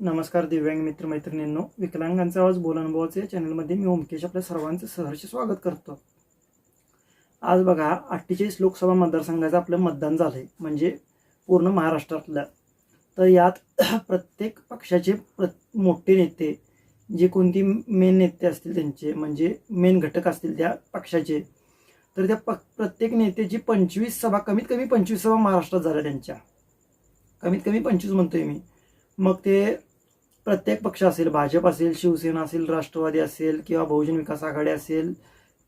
नमस्कार दिव्यांग मित्र मैत्रिणींनो विकलांगांचा आवाज बोल अनुभवाचे या चॅनलमध्ये मी ओमकेश आपल्या सर्वांचं सहर्ष स्वागत करतो. आज बघा अठ्ठेचाळीस लोकसभा मतदारसंघाचं आपलं मतदान झालंय म्हणजे पूर्ण महाराष्ट्रातलं. तर यात प्रत्येक पक्षाचे प्र मोठे नेते जे कोणती मेन नेते असतील त्यांचे म्हणजे मेन घटक असतील त्या पक्षाचे तर त्या प प्रत्येक नेत्याची पंचवीस सभा कमीत कमी पंचवीस सभा महाराष्ट्रात झाल्या त्यांच्या. कमीत कमी पंचवीस म्हणतोय मी. मग ते प्रत्येक पक्ष असेल भाजप असेल शिवसेना असेल राष्ट्रवादी असेल किंवा बहुजन विकास आघाडी असेल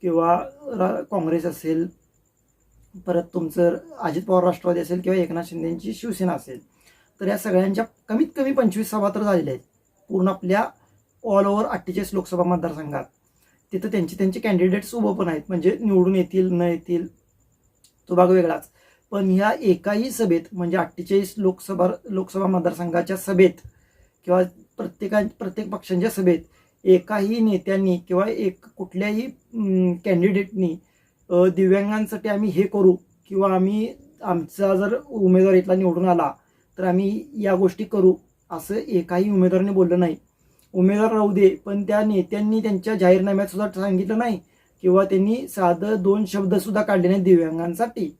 किंवा रा काँग्रेस असेल परत तुमचं अजित पवार राष्ट्रवादी असेल किंवा एकनाथ शिंदेची शिवसेना असेल. तर या सगळ्यांच्या कमीत कमी पंचवीस सभा तर झालेल्या आहेत. पूर्ण आपल्या ऑल ओव्हर अठ्ठेचाळीस लोकसभा मतदारसंघात. तिथं त्यांचे त्यांचे कॅन्डिडेट्स उभं पण आहेत. म्हणजे निवडून येतील न येतील तो भाग वेगळाच. पण ह्या एकाही सभेत म्हणजे अठ्ठेचाळीस लोकसभा लोकसभा मतदारसंघाच्या सभेत किंवा प्रत्येका प्रत्येक पक्षांच्या सभेत एकाही नेत्यांनी किंवा एक कुठल्याही कॅन्डिडेटनी दिव्यांगांसाठी आम्ही हे करू किंवा आम्ही आमचा जर उमेदवार इथला निवडून आला तर आम्ही या गोष्टी करू असं एकाही उमेदवाराने बोललं नाही. उमेदवार राहू दे पण त्या नेत्यांनी त्यांच्या जाहीरनाम्यात सुद्धा सांगितलं नाही किंवा त्यांनी साधं दोन शब्द सुद्धा काढले नाही दिव्यांगांसाठी.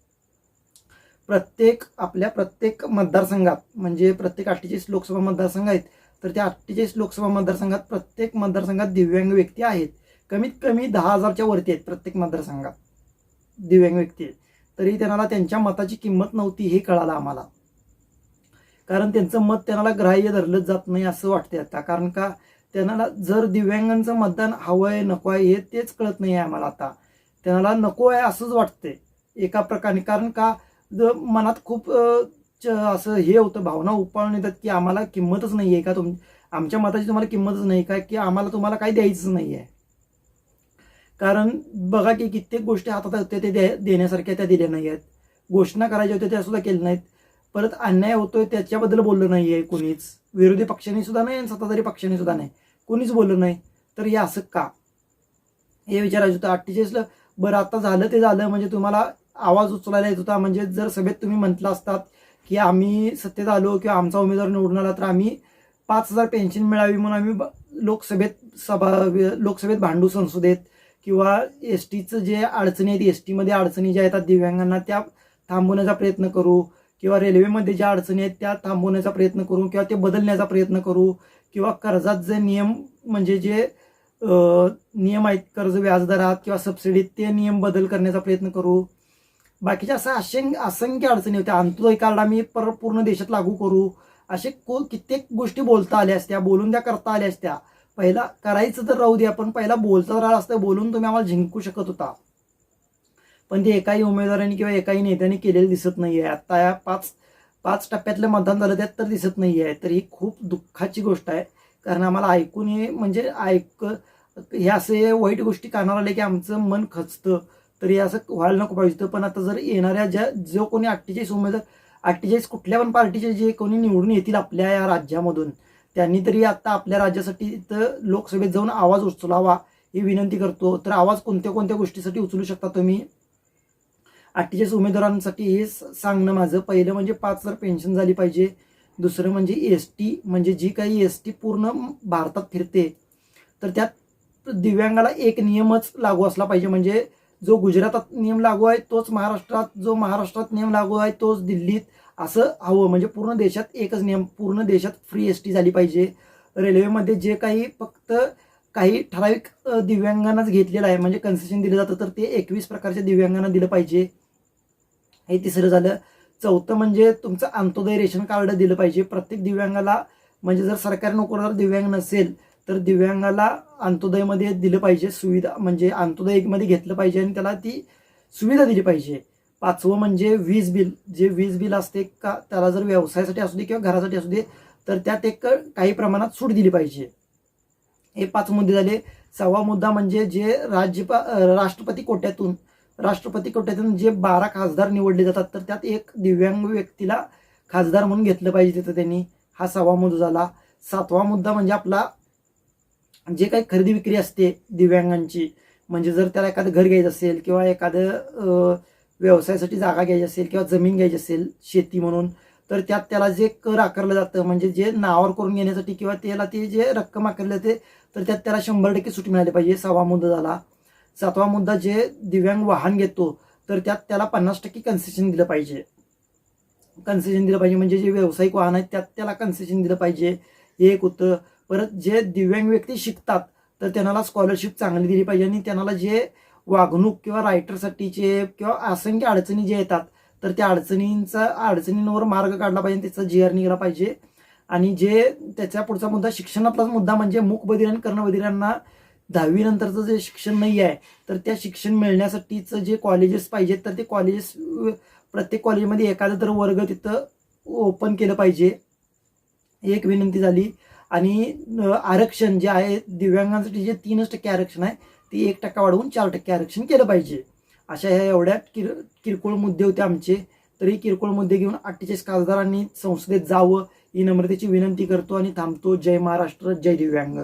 प्रत्येक आपल्या प्रत्येक मतदारसंघात म्हणजे प्रत्येक अठ्ठेचाळीस लोकसभा मतदारसंघ आहेत तर त्या अठ्ठेचाळीस लोकसभा मतदारसंघात प्रत्येक मतदारसंघात दिव्यांग व्यक्ती आहेत. कमीत कमी दहा हजारच्या वरती आहेत प्रत्येक मतदारसंघात दिव्यांग व्यक्ती आहेत. तरी त्यांना त्यांच्या मताची किंमत नव्हती हे कळालं आम्हाला. कारण त्यांचं मत त्यांना ग्राह्य धरलं जात नाही असं वाटते आता. कारण का त्यांना जर दिव्यांगांचं मतदान हवं आहे नको आहे हे तेच कळत नाही आहे आम्हाला आता. त्यांना नको आहे असंच वाटतंय. एका प्रकारे. कारण का ज- मनात खूप असं हे होतं भावना उपाळून येतात की आम्हाला किंमतच नाही आहे का तुम आमच्या मताची तुम्हाला किंमतच नाही काय की आम्हाला तुम्हाला काही द्यायचंच नाही आहे कारण बघा की कित्येक गोष्टी हातात होत्या ते देण्यासारख्या त्या दिल्या नाही आहेत घोषणा करायच्या होत्या त्या सुद्धा केल्या नाहीत. परत अन्याय होतोय त्याच्याबद्दल बोललं नाही आहे कोणीच. विरोधी पक्षांनी सुद्धा नाही आणि सत्ताधारी पक्षांनी सुद्धा नाही. कोणीच बोललं नाही. तर हे असं का? हे विचारायचं होतं. अठ्ठेचाळीसला बरं आता झालं ते झालं म्हणजे तुम्हाला आवाज उचलायला येत होता. म्हणजे जर सभेत तुम्ही म्हटलं असतात की आम्ही सत्तेत आलो किंवा आमचा उमेदवार निवडून आला तर आम्ही पाच हजार पेन्शन मिळावी म्हणून आम्ही ब- लोकसभेत सभा लोकसभेत भांडू संसदेत किंवा एस टीचं जे अडचणी आहेत एस टीमध्ये अडचणी ज्या येतात दिव्यांगांना त्या थांबवण्याचा प्रयत्न करू किंवा रेल्वेमध्ये ज्या अडचणी आहेत त्या थांबवण्याचा प्रयत्न करू किंवा ते बदलण्याचा प्रयत्न करू किंवा कर्जात जे नियम म्हणजे जे नियम आहेत कर्ज व्याजदरात किंवा सबसिडीत ते नियम बदल करण्याचा प्रयत्न करू. बाकीच्या असं असंख्य असंख्य अडचणी होत्या. अंत्योदय कार्ड आम्ही पर पूर्ण देशात लागू करू. असे को कित्येक गोष्टी बोलता आल्या असत्या बोलून त्या करता आल्या असत्या. पहिला करायचं तर राहू द्या पण पहिला बोलता राहिला असतं बोलून तुम्ही आम्हाला जिंकू शकत होता. पण ते एकाही उमेदवारांनी किंवा एकाही नेत्याने केलेलं दिसत नाही आहे आत्ता या पाच पाच टप्प्यातलं मतदान झालं त्यात तर दिसत नाही आहे तर ही खूप दुःखाची गोष्ट आहे. कारण आम्हाला ऐकून हे म्हणजे ऐक हे असे वाईट गोष्टी कानावर आले की आमचं मन खचतं. तरी असं व्हायला नको पाहिजे. होतं. पण आता जर येणाऱ्या ज्या जो कोणी अठ्ठेचाळीस उमेदवार अठ्ठेचाळीस कुठल्या पण पार्टीचे जे कोणी निवडून येतील आपल्या या राज्यामधून त्यांनी तरी आता आपल्या राज्यासाठी तर लोकसभेत जाऊन आवाज उचलावा ही विनंती करतो. तर आवाज कोणत्या कोणत्या गोष्टीसाठी उचलू शकता तुम्ही? अठ्ठेचाळीस उमेदवारांसाठी हे सांगणं माझं. पहिलं म्हणजे पाच हजार पेन्शन झाली पाहिजे. दुसरं म्हणजे एस टी म्हणजे जी काही एस टी पूर्ण भारतात फिरते तर त्यात दिव्यांगाला एक नियमच लागू असला पाहिजे. म्हणजे जो गुजरातात नियम लागू आहे तोच महाराष्ट्रात जो महाराष्ट्रात नियम लागू आहे तोच दिल्लीत असं हवं. म्हणजे पूर्ण देशात एकच नियम पूर्ण देशात फ्री एस टी झाली पाहिजे. रेल्वेमध्ये जे काही फक्त काही ठराविक दिव्यांगांनाच घेतलेलं आहे म्हणजे कन्सेशन दिलं जातं तर ते एकवीस प्रकारच्या दिव्यांगांना दिलं पाहिजे. हे तिसरं झालं. चौथं म्हणजे तुमचं अंत्योदय रेशन कार्ड दिलं पाहिजे. प्रत्येक दिव्यांगाला म्हणजे जर सरकारी नोकरदार दिव्यांग नसेल तर दिव्यांगाला अंत्योदयमध्ये दिलं पाहिजे सुविधा म्हणजे अंत्योदयमध्ये घेतलं पाहिजे आणि त्याला ती सुविधा दिली पाहिजे. पाचवं म्हणजे वीज बिल जे वीज बिल असते का त्याला जर व्यवसायासाठी असू दे किंवा घरासाठी असू दे तर त्यात एक काही प्रमाणात सूट दिली पाहिजे. हे पाच मुद्दे झाले. सहावा मुद्दा म्हणजे जे राज्यपा राष्ट्रपती कोट्यातून राष्ट्रपती कोट्यातून जे बारा खासदार निवडले जातात तर त्यात एक दिव्यांग व्यक्तीला खासदार म्हणून घेतलं पाहिजे तिथं त्यांनी. हा सहावा मुद्दा झाला. सातवा मुद्दा म्हणजे आपला जे काही खरेदी विक्री असते दिव्यांगांची म्हणजे जर त्याला एखादं घर घ्यायचं असेल किंवा एखादं व्यवसायासाठी जागा घ्यायची असेल किंवा जमीन घ्यायची असेल शेती म्हणून तर त्यात त्याला जे कर आकारलं जातं म्हणजे जे नावावर करून घेण्यासाठी किंवा त्याला ते जे रक्कम आकारली जाते तर त्यात त्याला शंभर टक्के सूट मिळाली पाहिजे. सहावा मुद्दा झाला. सातवा मुद्दा जे दिव्यांग वाहन घेतो तर त्यात त्याला पन्नास टक्के कन्सेशन दिलं पाहिजे. कन्सेशन दिलं पाहिजे म्हणजे जे व्यावसायिक वाहन आहेत त्यात त्याला कन्सेशन दिलं पाहिजे. हे एक होतं. परत जे दिव्यांग व्यक्ती शिकतात तर त्यांना स्कॉलरशिप चांगली दिली पाहिजे आणि त्यांना जे वागणूक किंवा रायटरसाठीचे किंवा असंख्य अडचणी जे येतात तर त्या अडचणींचा अडचणींवर मार्ग काढला पाहिजे त्याचा जी आर निघाला पाहिजे. आणि जे त्याच्या पुढचा मुद्दा शिक्षणातलाच मुद्दा म्हणजे मूकबधीर आणि कर्णबधिरांना दहावीनंतरचं जे शिक्षण नाही आहे तर त्या शिक्षण मिळण्यासाठीचं जे कॉलेजेस पाहिजेत तर ते कॉलेजेस प्रत्येक कॉलेजमध्ये एखादा तर वर्ग तिथं ओपन केलं पाहिजे. एक विनंती झाली. आणि आरक्षण जे आहे दिव्यांगांसाठी जे तीनच टक्के आरक्षण आहे ते एक टक्का वाढवून चार टक्के आरक्षण केलं पाहिजे. अशा ह्या एवढ्या किर किरकोळ मुद्दे होते आमचे. तरी किरकोळ मुद्दे घेऊन अठ्ठेचाळीस खासदारांनी संसदेत जावं ही नम्रतेची विनंती करतो आणि थांबतो. जय महाराष्ट्र जय दिव्यांग.